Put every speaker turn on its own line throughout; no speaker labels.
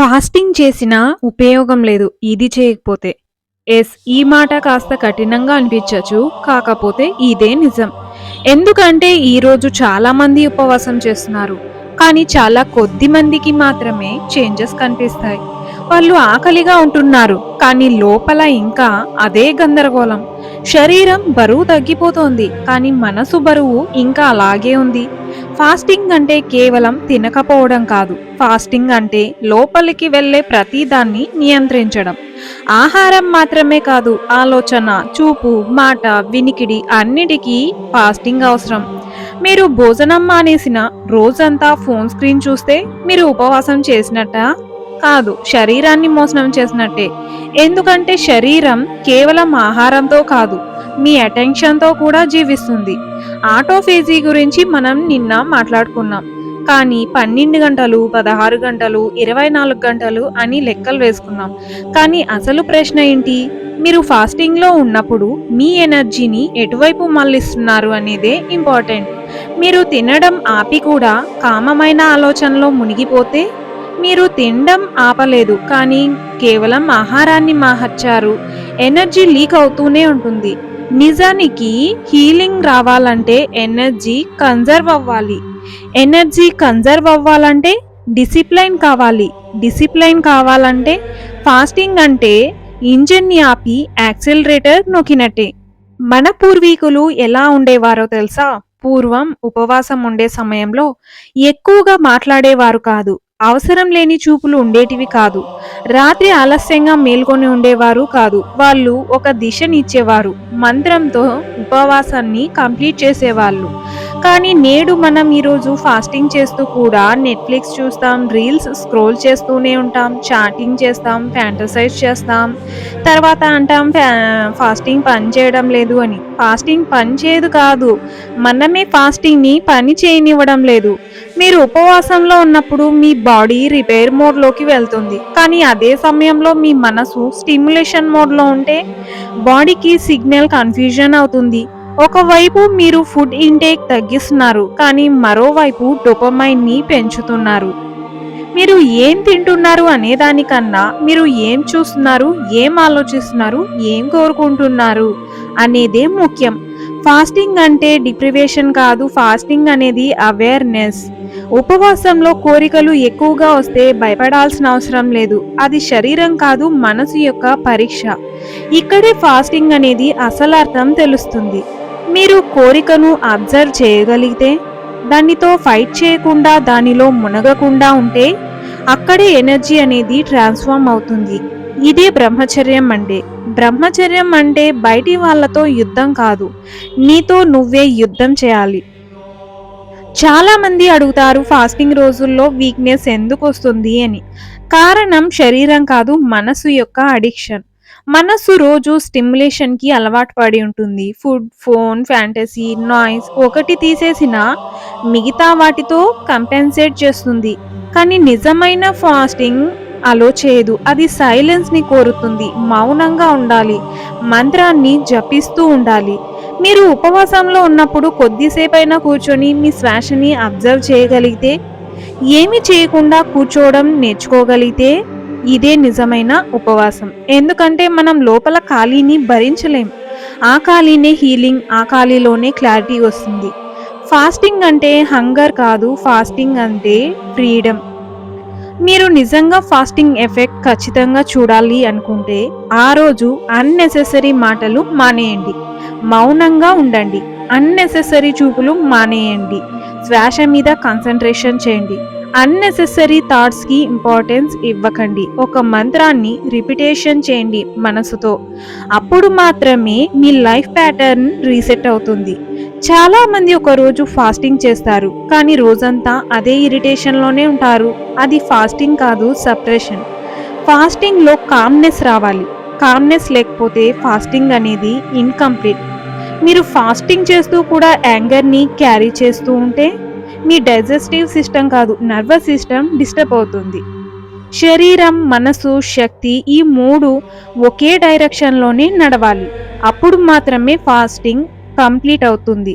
Fasting చేసినా ఉపయోగం లేదు ఇది చేయకపోతే. ఎస్ ఈ మాట కాస్త కఠినంగా అనిపించచ్చు కాకపోతే ఇదే నిజం. ఎందుకంటే ఈరోజు చాలా మంది ఉపవాసం చేస్తున్నారు కానీ చాలా కొద్ది మందికి మాత్రమే చేంజెస్ కనిపిస్తాయి. వాళ్ళు ఆకలిగా ఉంటున్నారు కానీ లోపల ఇంకా అదే గందరగోళం. శరీరం బరువు తగ్గిపోతోంది కానీ మనసు బరువు ఇంకా అలాగే ఉంది. ఫాస్టింగ్ అంటే కేవలం తినకపోవడం కాదు. ఫాస్టింగ్ అంటే లోపలికి వెళ్ళే ప్రతిదాన్ని నియంత్రించడం. ఆహారం మాత్రమే కాదు ఆలోచన చూపు మాట వినికిడి అన్నిటికీ ఫాస్టింగ్ అవసరం. మీరు భోజనం మానేసిన రోజంతా ఫోన్ స్క్రీన్ చూస్తే మీరు ఉపవాసం చేసినట్ట? కాదు శరీరాన్ని మోసనం చేసినట్టే. ఎందుకంటే శరీరం కేవలం ఆహారంతో కాదు మీ అటెన్షన్తో కూడా జీవిస్తుంది. ఆటోఫేజీ గురించి మనం నిన్న మాట్లాడుకున్నాం. కానీ పన్నెండు గంటలు పదహారు గంటలు ఇరవై నాలుగు గంటలు అని లెక్కలు వేసుకున్నాం. కానీ అసలు ప్రశ్న ఏంటి? మీరు ఫాస్టింగ్లో ఉన్నప్పుడు మీ ఎనర్జీని ఎటువైపు మళ్ళిస్తున్నారు అనేదే ఇంపార్టెంట్. మీరు తినడం ఆపి కూడా కామమైన ఆలోచనలో మునిగిపోతే మీరు తినడం ఆపలేదు కానీ కేవలం ఆహారాన్ని మార్చారు ఎనర్జీ లీక్ అవుతూనే ఉంటుంది. నిజానికి హీలింగ్ రావాలంటే ఎనర్జీ కన్జర్వ్ అవ్వాలి. ఎనర్జీ కన్జర్వ్ అవ్వాలంటే డిసిప్లైన్ కావాలి. డిసిప్లైన్ కావాలంటే ఫాస్టింగ్ అంటే ఇంజిన్ని ఆపి యాక్సిలరేటర్ నొక్కినట్టే. మన పూర్వీకులు ఎలా ఉండేవారో తెలుసా? పూర్వం ఉపవాసం ఉండే సమయంలో ఎక్కువగా మాట్లాడేవారు కాదు. అవసరం లేని చూపులు ఉండేటివి కాదు. రాత్రి ఆలస్యంగా మేల్కొని ఉండేవారు కాదు. వాళ్ళు ఒక దిశనిచ్చేవారు. మంత్రంతో ఉపవాసాన్ని కంప్లీట్ చేసేవాళ్ళు. కానీ నేడు మనం ఈరోజు ఫాస్టింగ్ చేస్తూ కూడా నెట్ఫ్లిక్స్ చూస్తాం రీల్స్ స్క్రోల్ చేస్తూనే ఉంటాం చాటింగ్ చేస్తాం ఫ్యాంటసైజ్ చేస్తాం. తర్వాత అంటాం ఫాస్టింగ్ పని చేయడం లేదు అని. ఫాస్టింగ్ పని చేయదు కాదు మనమే ఫాస్టింగ్ని పని చేయనివ్వడం లేదు. మీరు ఉపవాసంలో ఉన్నప్పుడు మీ బాడీ రిపేర్ మోడ్లోకి వెళ్తుంది. కానీ అదే సమయంలో మీ మనసు స్టిమ్యులేషన్ మోడ్లో ఉంటే బాడీకి సిగ్నల్ కన్ఫ్యూజన్ అవుతుంది. ఒకవైపు మీరు ఫుడ్ ఇంటేక్ తగ్గిస్తున్నారు కానీ మరోవైపు డొపమైన్ని పెంచుతున్నారు. మీరు ఏం తింటున్నారు అనే దానికన్నా మీరు ఏం చూస్తున్నారు ఏం ఆలోచిస్తున్నారు ఏం కోరుకుంటున్నారు అనేదే ముఖ్యం. ఫాస్టింగ్ అంటే డిప్రివేషన్ కాదు ఫాస్టింగ్ అనేది అవేర్నెస్. ఉపవాసంలో కోరికలు ఎక్కువగా వస్తే భయపడాల్సిన అవసరం లేదు అది శరీరం కాదు మనసు యొక్క పరీక్ష. ఇక్కడే ఫాస్టింగ్ అనేది అసలు అర్థం తెలుస్తుంది. మీరు కోరికను అబ్జర్వ్ చేయగలిగితే దానితో ఫైట్ చేయకుండా దానిలో మునగకుండా ఉంటే అక్కడే ఎనర్జీ అనేది ట్రాన్స్ఫార్మ్ అవుతుంది. ఇదే బ్రహ్మచర్యం అంటే. బ్రహ్మచర్యం అంటే బయటి వాళ్ళతో యుద్ధం కాదు. నీతో నువ్వే యుద్ధం చేయాలి. చాలామంది అడుగుతారు ఫాస్టింగ్ రోజుల్లో వీక్నెస్ ఎందుకు వస్తుంది? అని. కారణం శరీరం కాదు మనసు యొక్క అడిక్షన్. మనసు రోజు స్టిమ్యులేషన్కి అలవాటు పడి ఉంటుంది. ఫుడ్ ఫోన్ ఫ్యాంటసీ నాయిస్ ఒకటి తీసేసిన మిగతా వాటితో కంపెన్సేట్ చేస్తుంది. కానీ నిజమైన ఫాస్టింగ్ అలో చేయదు. అది సైలెన్స్ని కోరుతుంది. మౌనంగా ఉండాలి. మంత్రాన్ని జపిస్తూ ఉండాలి. మీరు ఉపవాసంలో ఉన్నప్పుడు కొద్దిసేపైనా కూర్చొని మీ శ్వాసని అబ్జర్వ్ చేయగలిగితే? ఏమి చేయకుండా కూర్చోవడం నేర్చుకోగలిగితే? ఇదే నిజమైన ఉపవాసం. ఎందుకంటే మనం లోపల ఖాళీని భరించలేం. ఆ ఖాళీనే హీలింగ్ ఆ ఖాళీలోనే క్లారిటీ వస్తుంది. ఫాస్టింగ్ అంటే హంగర్ కాదు ఫాస్టింగ్ అంటే ఫ్రీడమ్. మీరు నిజంగా ఫాస్టింగ్ ఎఫెక్ట్ ఖచ్చితంగా చూడాలి అనుకుంటే ఆ రోజు అన్నెసెసరీ మాటలు మానేయండి. మౌనంగా ఉండండి. అన్నెసెసరీ చూపులు మానేయండి. శ్వాస మీద కాన్సన్ట్రేషన్ చేయండి. అన్నెసెసరీ థాట్స్కి ఇంపార్టెన్స్ ఇవ్వకండి. ఒక మంత్రాన్ని రిపిటేషన్ చేయండి మనసుతో. అప్పుడు మాత్రమే మీ లైఫ్ ప్యాటర్న్ రీసెట్ అవుతుంది. చాలా మంది ఒక రోజు ఫాస్టింగ్ చేస్తారు కానీ రోజంతా అదే ఇరిటేషన్లోనే ఉంటారు. అది ఫాస్టింగ్ కాదు సప్రెషన్ ఫాస్టింగ్లో కామ్నెస్ రావాలి. కామ్నెస్ లేకపోతే ఫాస్టింగ్ అనేది ఇన్కంప్లీట్ మీరు ఫాస్టింగ్ చేస్తూ కూడా యాంగర్ని క్యారీ చేస్తూ ఉంటే మీ డైజెస్టివ్ సిస్టమ్ కాదు నర్వస్ సిస్టమ్ డిస్టర్బ్ అవుతుంది. శరీరం మనసు శక్తి ఈ మూడు ఒకే డైరెక్షన్లోనే నడవాలి. అప్పుడు మాత్రమే ఫాస్టింగ్ కంప్లీట్ అవుతుంది.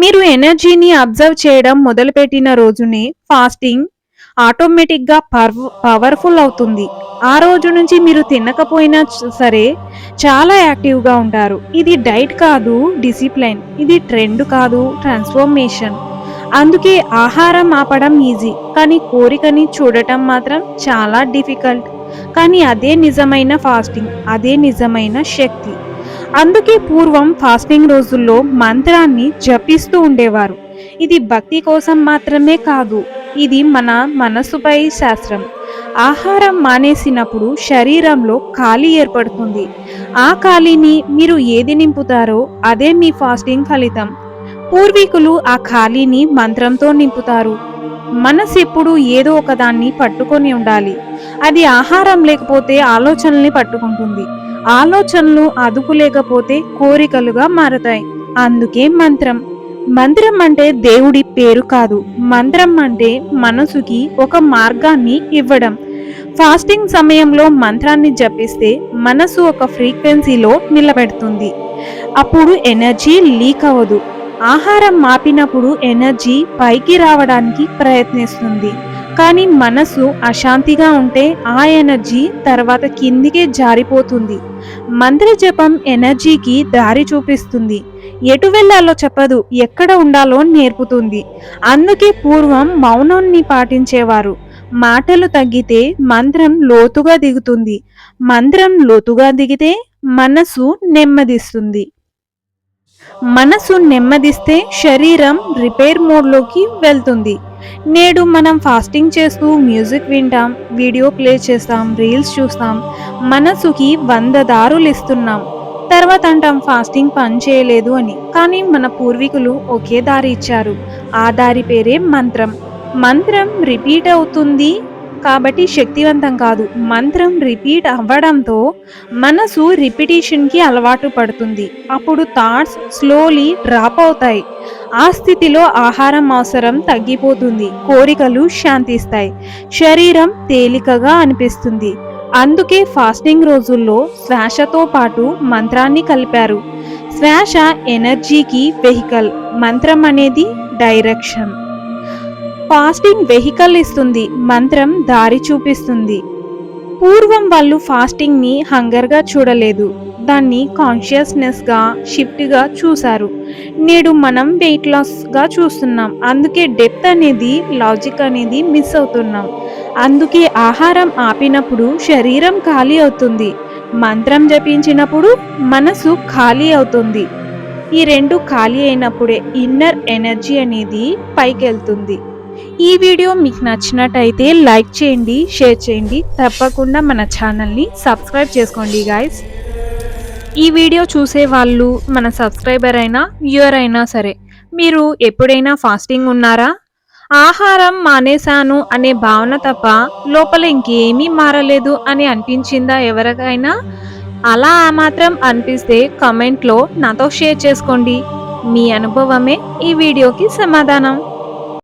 మీరు ఎనర్జీని అబ్జర్వ్ చేయడం మొదలుపెట్టిన రోజునే ఫాస్టింగ్ ఆటోమేటిక్గా పర్వ్ పవర్ఫుల్ అవుతుంది. ఆ రోజు నుంచి మీరు తినకపోయినా సరే చాలా యాక్టివ్గా ఉంటారు. ఇది డైట్ కాదు డిసిప్లైన్. ఇది ట్రెండ్ కాదు ట్రాన్స్ఫర్మేషన్. అందుకే ఆహారం ఆపడం ఈజీ. కానీ కోరికని చూడటం మాత్రం చాలా డిఫికల్ట్. కానీ అదే నిజమైన ఫాస్టింగ్ అదే నిజమైన శక్తి. అందుకే పూర్వం ఫాస్టింగ్ రోజుల్లో మంత్రాన్ని జపిస్తూ ఉండేవారు. ఇది భక్తి కోసం మాత్రమే కాదు ఇది మన మనసుపై శాస్త్రం. ఆహారం మానేసినప్పుడు శరీరంలో ఖాళీ ఏర్పడుతుంది. ఆ ఖాళీని మీరు ఏది నింపుతారో అదే మీ ఫాస్టింగ్ ఫలితం. పూర్వీకులు ఆ ఖాళీని మంత్రంతో నింపుతారు. మనసు ఎప్పుడు ఏదో ఒకదాన్ని పట్టుకొని ఉండాలి. అది ఆహారం లేకపోతే ఆలోచనల్ని పట్టుకుంటుంది. ఆలోచనలు అదుపు లేకపోతే కోరికలుగా మారతాయి. అందుకే మంత్రం. మంత్రం అంటే దేవుడి పేరు కాదు. మంత్రం అంటే మనసుకి ఒక మార్గాన్ని ఇవ్వడం. ఫాస్టింగ్ సమయంలో మంత్రాన్ని జపిస్తే మనసు ఒక ఫ్రీక్వెన్సీలో నిలబెడుతుంది. అప్పుడు ఎనర్జీ లీక్ అవ్వదు. ఆహారం మాపినప్పుడు ఎనర్జీ పైకి రావడానికి ప్రయత్నిస్తుంది. కానీ మనసు అశాంతిగా ఉంటే ఆ ఎనర్జీ తర్వాత కిందికే జారిపోతుంది. మంత్ర జపం ఎనర్జీకి దారి చూపిస్తుంది. ఎటు వెళ్ళాలో చెప్పదు ఎక్కడ ఉండాలో నేర్పుతుంది. అందుకే పూర్వం మౌనాన్ని పాటించేవారు. మాటలు తగ్గితే మంత్రం లోతుగా దిగుతుంది. మంత్రం లోతుగా దిగితే మనసు నెమ్మదిస్తుంది. మనసు నెమ్మదిస్తే శరీరం రిపేర్ మోడ్లోకి వెళ్తుంది. నేడు మనం ఫాస్టింగ్ చేస్తూ మ్యూజిక్ వింటాం వీడియో ప్లే చేస్తాం రీల్స్ చూస్తాం మనసుకి వంద దారులు ఇస్తున్నాం. తర్వాత అంటాం ఫాస్టింగ్ పని చేయలేదు అని. కానీ మన పూర్వీకులు ఒకే దారి ఇచ్చారు. ఆ దారి పేరే మంత్రం. మంత్రం రిపీట్ అవుతుంది. కాబట్టి శక్తివంతం కాదు. మంత్రం రిపీట్ అవ్వడంతో మనసు రిపిటేషన్కి అలవాటు పడుతుంది. అప్పుడు థాట్స్ స్లోలీ డ్రాప్ అవుతాయి. ఆ స్థితిలో ఆహారం అవసరం తగ్గిపోతుంది. కోరికలు శాంతిస్తాయి. శరీరం తేలికగా అనిపిస్తుంది. అందుకే ఫాస్టింగ్ రోజుల్లో శ్వాసతో పాటు మంత్రాన్ని కలిపారు. శ్వాస ఎనర్జీకి వెహికల్ మంత్రం అనేది డైరెక్షన్ ఫాస్టింగ్ వెహికల్ ఇస్తుంది మంత్రం దారి చూపిస్తుంది. పూర్వం వాళ్ళు ఫాస్టింగ్ని హంగర్గా చూడలేదు. దాన్ని కాన్షియస్నెస్గా షిఫ్ట్గా చూశారు. నేడు మనం వెయిట్ లాస్గా చూస్తున్నాం. అందుకే డెప్త్ అనేది లాజిక్ అనేది మిస్ అవుతున్నాం. అందుకే ఆహారం ఆపినప్పుడు శరీరం ఖాళీ అవుతుంది. మంత్రం జపించినప్పుడు మనసు ఖాళీ అవుతుంది. ఈ రెండు ఖాళీ అయినప్పుడే ఇన్నర్ ఎనర్జీ అనేది పైకెళ్తుంది. ఈ వీడియో మీకు నచ్చినట్టయితే లైక్ చేయండి షేర్ చేయండి. తప్పకుండా మన ఛానల్ని సబ్స్క్రైబ్ చేసుకోండి గాయస్ ఈ వీడియో చూసే వాళ్ళు మన సబ్స్క్రైబర్ అయినా వ్యూయర్ అయినా సరే మీరు ఎప్పుడైనా ఫాస్టింగ్ ఉన్నారా? ఆహారం మానేశాను అనే భావన తప్ప లోపల ఇంకేమీ మారలేదు అని అనిపించిందా ఎవరికైనా? అలా ఆ మాత్రం అనిపిస్తే కమెంట్లో నాతో షేర్ చేసుకోండి. మీ అనుభవమే ఈ వీడియోకి సమాధానం.